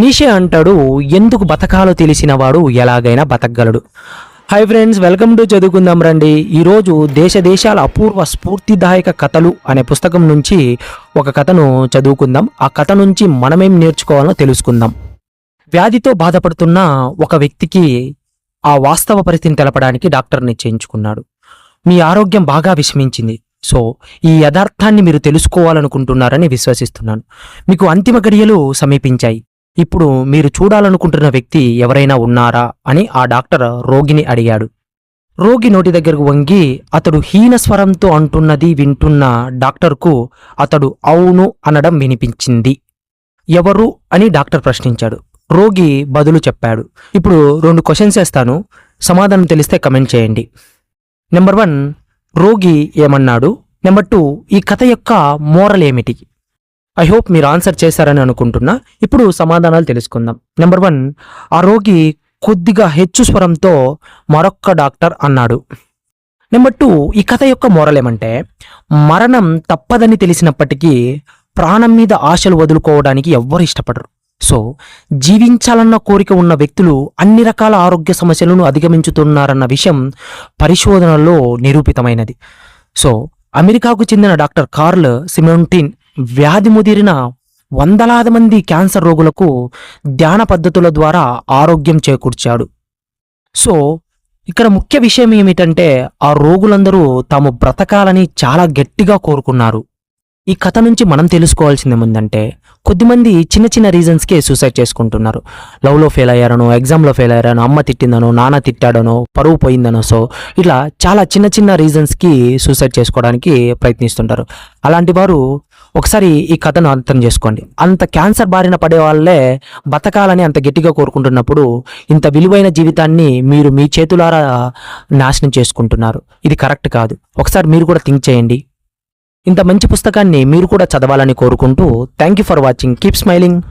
Nietzsche అంటాడు ఎందుకు బతకాలో తెలిసినవాడు ఎలాగైనా బతకగలడు. హాయ్ ఫ్రెండ్స్ వెల్కమ్ టు చదువుకుందాం రండి. ఈరోజు దేశ దేశాల అపూర్వ స్ఫూర్తిదాయక కథలు అనే పుస్తకం నుంచి ఒక కథను చదువుకుందాం. ఆ కథ నుంచి మనమేం నేర్చుకోవాలో తెలుసుకుందాం. వ్యాధితో బాధపడుతున్న ఒక వ్యక్తికి ఆ వాస్తవ పరిస్థితిని తెలపడానికి డాక్టర్ నిశ్చయించుకున్నాడు మీ ఆరోగ్యం బాగా విషమించింది. సో ఈ యథార్థాన్ని మీరు తెలుసుకోవాలనుకుంటున్నారని విశ్వసిస్తున్నాను. మీకు అంతిమ గడియలు సమీపించాయి. ఇప్పుడు మీరు చూడాలనుకుంటున్న వ్యక్తి ఎవరైనా ఉన్నారా అని ఆ డాక్టర్ రోగిని అడిగాడు. రోగి నోటి దగ్గరకు వంగి అతడు హీన స్వరంతో అంటున్నది వింటున్న డాక్టర్కు అతడు అవును అనడం వినిపించింది. ఎవరు అని డాక్టర్ ప్రశ్నించాడు. రోగి బదులు చెప్పాడు. ఇప్పుడు రెండు క్వశ్చన్స్ వేస్తాను. సమాధానం తెలిస్తే కమెంట్ చేయండి. నెంబర్ వన్ రోగి ఏమన్నాడు? నెంబర్ టూ ఈ కథ యొక్క మోరల్ ఏమిటి ఐ హోప్ మీరు ఆన్సర్ చేశారని అనుకుంటున్నా. ఇప్పుడు సమాధానాలు తెలుసుకుందాం. నెంబర్ వన్ ఆ రోగి కొద్దిగా హెచ్చు స్వరంతో మరొక్క డాక్టర్ అన్నాడు. నెంబర్ టూ ఈ కథ యొక్క మోరల్ ఏమంటే మరణం తప్పదని తెలిసినప్పటికీ ప్రాణం మీద ఆశలు వదులుకోవడానికి ఎవ్వరు ఇష్టపడరు. సో జీవించాలన్న కోరిక ఉన్న వ్యక్తులు అన్ని రకాల ఆరోగ్య సమస్యలను అధిగమించుతున్నారన్న విషయం పరిశోధనలో నిరూపితమైనది. సో అమెరికాకు చెందిన డాక్టర్ కార్ల్ సిమోంటిన్ వ్యాధి ముదిరిన వందలాది మంది క్యాన్సర్ రోగులకు ధ్యాన పద్ధతుల ద్వారా ఆరోగ్యం చేకూర్చాడు. సో ఇక్కడ ముఖ్య విషయం ఏమిటంటే ఆ రోగులందరూ తాము బ్రతకాలని చాలా గట్టిగా కోరుకున్నారు. ఈ కథ నుంచి మనం తెలుసుకోవాల్సింది ఏముందంటే కొద్దిమంది చిన్న చిన్న రీజన్స్కే సూసైడ్ చేసుకుంటున్నారు. లవ్లో ఫెయిల్ అయ్యారనో ఎగ్జామ్లో ఫెయిల్ అయ్యారనో అమ్మ తిట్టిందనో నాన్న తిట్టాడనో పరువు పోయిందనో సో ఇట్లా చాలా చిన్న చిన్న రీజన్స్కి సూసైడ్ చేసుకోవడానికి ప్రయత్నిస్తుంటారు. అలాంటి వారు ఒకసారి ఈ కథను అర్థం చేసుకోండి. అంత క్యాన్సర్ బారిన పడే వాళ్ళే బతకాలని అంత గట్టిగా కోరుకుంటున్నప్పుడు ఇంత విలువైన జీవితాన్ని మీరు మీ చేతులారా నాశనం చేసుకుంటున్నారు. ఇది కరెక్ట్ కాదు. ఒకసారి మీరు కూడా థింక్ చేయండి. ఇంత మంచి పుస్తకాన్ని మీరు కూడా చదవాలని కోరుకుంటూ thank you for watching. Keep smiling.